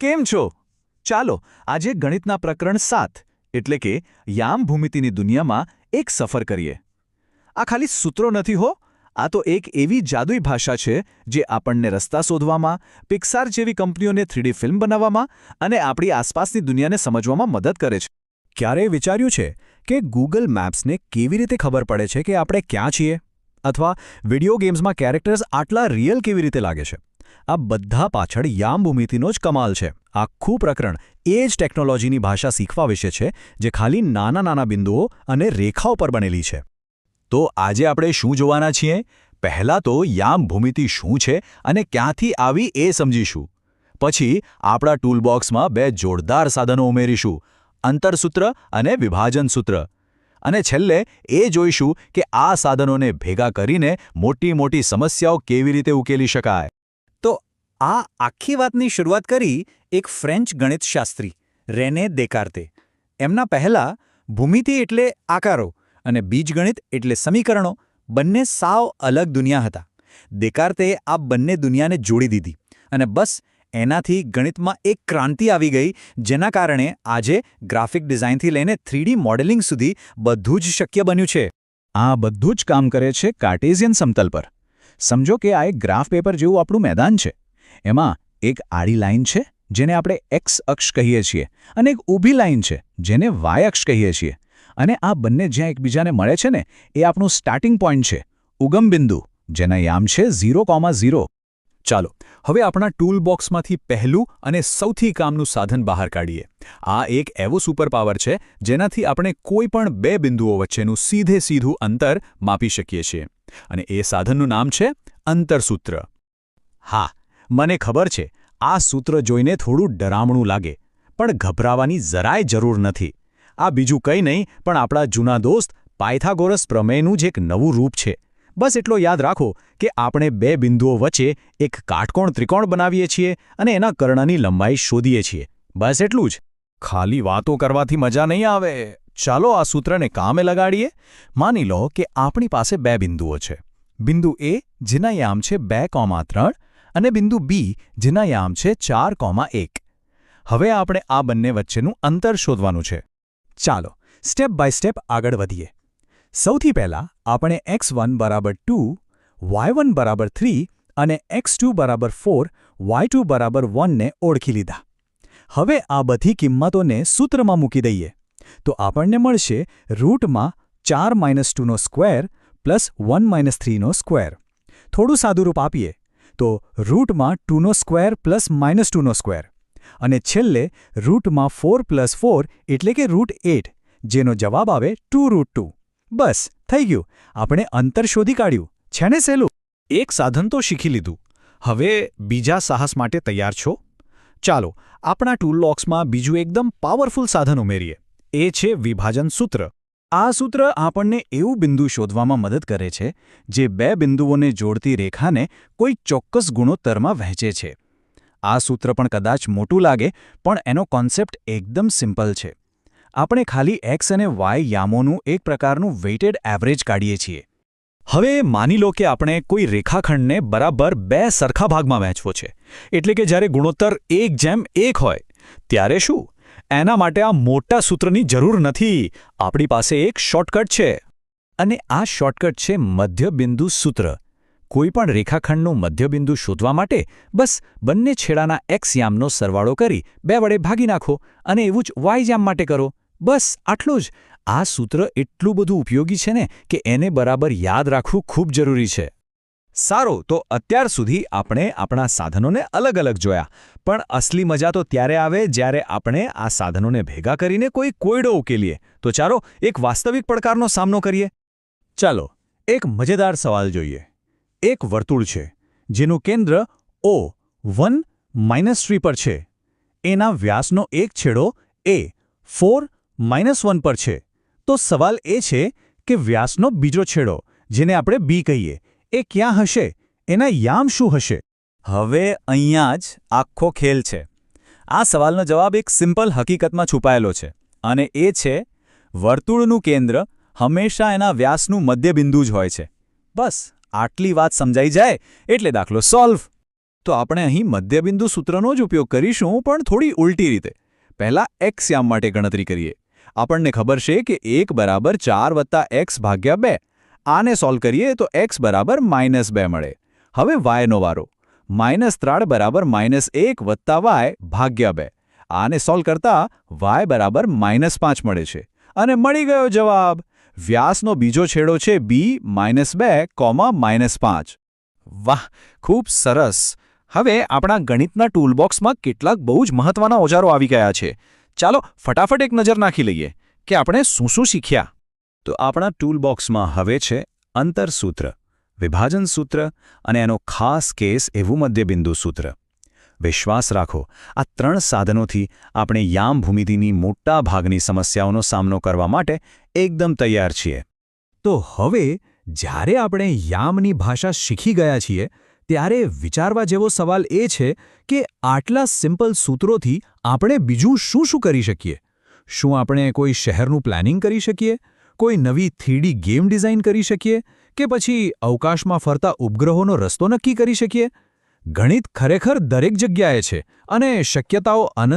કેમ છો? ચાલો, આજે ગણિતના પ્રકરણ સાત, એટલે કે યામ ભૂમિતિની દુનિયામાં એક સફર કરીએ. આ ખાલી સૂત્રો નથી હો, આ તો એક એવી જાદુઈ ભાષા છે જે આપણને રસ્તા શોધવામાં પિક્સાર જેવી કંપનીઓને થ્રીડી ફિલ્મ બનાવવામાં અને આપણી આસપાસની દુનિયાને સમજવામાં મદદ કરે છે. ક્યારેય વિચાર્યું છે કે ગૂગલ મેપ્સને કેવી રીતે ખબર પડે છે કે આપણે ક્યાં છીએ? અથવા વિડિયો ગેમ્સમાં કેરેક્ટર્સ આટલા રિયલ કેવી રીતે લાગે છે? આ બધા પાછળ યામભૂમિતિનો જ કમાલ છે. આખું પ્રકરણ એ જ ટેકનોલોજીની ભાષા શીખવા વિશે છે, જે ખાલી નાના નાના બિંદુઓ અને રેખાઓ પર બનેલી છે. તો આજે આપણે શું જોવાના છીએ? પહેલાં તો યામભૂમિતિ શું છે અને ક્યાંથી આવી એ સમજીશું. પછી આપણા ટૂલબોક્સમાં બે જોરદાર સાધનો ઉમેરીશું, અંતરસૂત્ર અને વિભાજન સૂત્ર. અને છેલ્લે એ જોઈશું કે આ સાધનોને ભેગા કરીને મોટી મોટી સમસ્યાઓ કેવી રીતે ઉકેલી શકાય. આ આખી વાતની શરૂઆત કરી એક ફ્રેન્ચ ગણિતશાસ્ત્રી, રેને દેકાર્તે એમના પહેલા ભૂમિતિ એટલે આકારો અને બીજગણિત એટલે સમીકરણો, બંને સાવ અલગ દુનિયા હતા. દેકાર્તે આ બંને દુનિયાને જોડી દીધી અને બસ એનાથી ગણિતમાં એક ક્રાંતિ આવી ગઈ જેના કારણે આજે ગ્રાફિક ડિઝાઇનથી લઈને થ્રીડી મોડેલિંગ સુધી બધું જ શક્ય બન્યું છે. આ બધું જ કામ કરે છે કાર્ટેઝિયન સમતલ પર. સમજો કે આ એક ગ્રાફ પેપર જેવું આપણું મેદાન છે. એમાં એક આડી લાઇન છે, જેને આપણે એક્સ અક્ષ કહીએ છીએ, અને એક ઊભી લાઇન છે, જેને વાય અક્ષ કહીએ છીએ. અને આ બંને જ્યાં એકબીજાને મળે છે ને, એ આપણું સ્ટાર્ટિંગ પોઈન્ટ છે, ઉગમ બિંદુ, જેના યામ છે ઝીરો કોમા ઝીરો. ચાલો, હવે આપણા ટૂલ બોક્સમાંથી પહેલું અને સૌથી કામનું સાધન બહાર કાઢીએ. આ એક એવો સુપરપાવર છે, જેનાથી આપણે કોઈ પણ બે બિંદુઓ વચ્ચેનું સીધે સીધું અંતર માપી શકીએ છીએ. અને એ સાધનનું નામ છે અંતરસૂત્ર. હા મને ખબર છે, આ સૂત્ર જોઈને થોડું ડરામણું લાગે, પણ ગભરાવાની જરાય જરૂર નથી. આ બીજું કંઈ નહીં, પણ આપણા જૂના દોસ્ત પાયથાગોરસ પ્રમેયનું જ એક નવું રૂપ છે. બસ એટલો યાદ રાખો કે આપણે બે બિંદુઓ વચ્ચે એક કાટકોણ ત્રિકોણ બનાવીએ છીએ અને એના કર્ણની લંબાઈ શોધીએ છીએ. બસ એટલું જ. ખાલી વાતો કરવાથી મજા નહીં આવે. ચાલો આ સૂત્રને કામે લગાડીએ. માની લો કે આપણી પાસે બે બિંદુઓ છે. બિંદુ એ, જેના યામ છે બે કોમા ત્રણ અને બિંદુ બી જેના યામ છે ચાર કોમા એક. હવે આપણે આ બંને વચ્ચેનું અંતર શોધવાનું છે. ચાલો સ્ટેપ બાય સ્ટેપ આગળ વધીએ. સૌથી પહેલાં આપણે એક્સ વન બરાબર ટુ વાય વન બરાબર થ્રી અને એક્સ ટુ બરાબર ફોર વાય ટુ બરાબર વનને ઓળખી લીધા. હવે આ બધી કિંમતોને સૂત્રમાં મૂકી દઈએ. તો આપણને મળશે રૂટમાં ચાર માઇનસ ટુનો સ્ક્વેર પ્લસ વન માઇનસ થ્રીનો સ્ક્વેર થોડું સાદું રૂપ આપીએ. તો રૂટમાં ટુનો સ્ક્વેર પ્લસ માઇનસ ટુનો સ્ક્વેર અને છેલ્લે રૂટમાં ફોર પ્લસ ફોર એટલે કે રૂટ એટ જેનો જવાબ આવે ટુ રૂટ ટુ બસ, થઈ ગયું. આપણે અંતર શોધી કાઢ્યું. છે ને સહેલું એક સાધન તો શીખી લીધું. હવે બીજા સાહસ માટે તૈયાર છો? ચાલો, આપણા ટૂલ બોક્સમાં બીજું એકદમ પાવરફુલ સાધન ઉમેરીએ. એ છે વિભાજન સૂત્ર. આ સૂત્ર આપણને એવું બિંદુ શોધવામાં મદદ કરે છે, જે બે બિંદુઓને જોડતી રેખાને કોઈ ચોક્કસ ગુણોત્તરમાં વહેંચે છે. આ સૂત્ર પણ કદાચ મોટું લાગે, પણ એનો કોન્સેપ્ટ એકદમ સિમ્પલ છે. આપણે ખાલી એક્સ અને વાય યામોનું એક પ્રકારનું વેઇટેડ એવરેજ કાઢીએ છીએ. હવે માની લો કે આપણે કોઈ રેખાખંડને બરાબર બે સરખા ભાગમાં વહેંચવો છે. એટલે કે જ્યારે ગુણોત્તર એક જેમ એક હોય, ત્યારે શું? એના માટે આ મોટા સૂત્રની જરૂર નથી. આપણી પાસે એક શોર્ટકટ છે. અને આ શોર્ટકટ છે મધ્યબિંદુ સૂત્ર. કોઈપણ રેખાખંડનું મધ્યબિંદુ શોધવા માટે બસ બંને છેડાના એક્સ યામનો સરવાળો કરી બે વડે ભાગી નાખો અને એવું જ વાય યામ માટે કરો. બસ આટલું જ. આ સૂત્ર એટલું બધું ઉપયોગી છે ને કે એને બરાબર યાદ રાખવું ખૂબ જરૂરી છે. સારો, તો અત્યાર સુધી આપણે આપણા સાધનોને અલગ અલગ જોયા. પણ અસલી મજા તો ત્યારે આવે જ્યારે આપણે આ સાધનોને ભેગા કરીને કોઈ કોયડો ઉકેલીએ. તો ચાલો એક વાસ્તવિક પડકારનો સામનો કરીએ. ચાલો, એક મજેદાર સવાલ જોઈએ. એક વર્તુળ છે, જેનું કેન્દ્ર ઓ વન માઇનસ થ્રી પર છે. એના વ્યાસનો એક છેડો એ ફોર માઇનસ વન પર છે. તો સવાલ એ છે કે વ્યાસનો બીજો છેડો, જેને આપણે બી કહીએ એ ક્યાં હશે? એના યામ શું હશે? હવે અહીંયા જ આખો ખેલ છે. આ સવાલનો જવાબ એક સિમ્પલ હકીકતમાં છુપાયેલો છે અને એ છે, વર્તુળનું કેન્દ્ર હંમેશા એના વ્યાસનું મધ્યબિંદુ જ હોય છે. બસ, આટલી વાત સમજાઈ જાય એટલે દાખલો સોલ્વ તો આપણે અહીં મધ્યબિંદુ સૂત્રનો જ ઉપયોગ કરીશું, પણ થોડી ઉલટી રીતે. પહેલા એક્સ યામ માટે ગણતરી કરીએ. આપણને ખબર છે કે એક બરાબર ચાર વત્તા એક્સ ભાગ્યા બે. આને સોલ્વ કરીએ તો એક્સ બરાબર માઇનસ બે મળે. હવે વાયનો વારો. માઇનસ ત્રણ બરાબર માઇનસ એક વત્તા વાય ભાગ્યા બે. આને સોલ્વ કરતા વાય બરાબર માઇનસ પાંચ મળે છે. અને મળી ગયો જવાબ. વ્યાસનો બીજો છેડો છે બી માઇનસ બે કોમા માઇનસ પાંચ. વાહ, ખૂબ સરસ. હવે આપણા ગણિતના ટૂલબોક્સમાં કેટલાક બહુ જ મહત્વના ઓજારો આવી ગયા છે. ચાલો ફટાફટ એક નજર નાખી લઈએ કે આપણે શું શું શીખ્યા. તો આપણા ટૂલબોક્સમાં હવે છે અંતરસૂત્ર, વિભાજન સૂત્ર અને એનો ખાસ કેસ એવું મધ્યબિંદુ સૂત્ર. વિશ્વાસ રાખો, આ ત્રણ સાધનોથી આપણે યામ ભૂમિતિની મોટા ભાગની સમસ્યાઓનો સામનો કરવા માટે એકદમ તૈયાર છીએ. તો હવે, જ્યારે આપણે યામની ભાષા શીખી ગયા છીએ, ત્યારે વિચારવા જેવો સવાલ એ છે કે આટલા સિમ્પલ સૂત્રોથી આપણે બીજું શું શું કરી શકીએ? શું આપણે કોઈ શહેરનું પ્લાનિંગ કરી શકીએ? કોઈ નવી થ્રીડી ગેમ ડિઝાઇન કરી શકીએ કે પછી અવકાશમાં ફરતા ઉપગ્રહોનો રસ્તો નક્કી કરી શકીએ? ગણિત ખરેખર દરેક જગ્યાએ છે અને શક્યતાઓ અનંત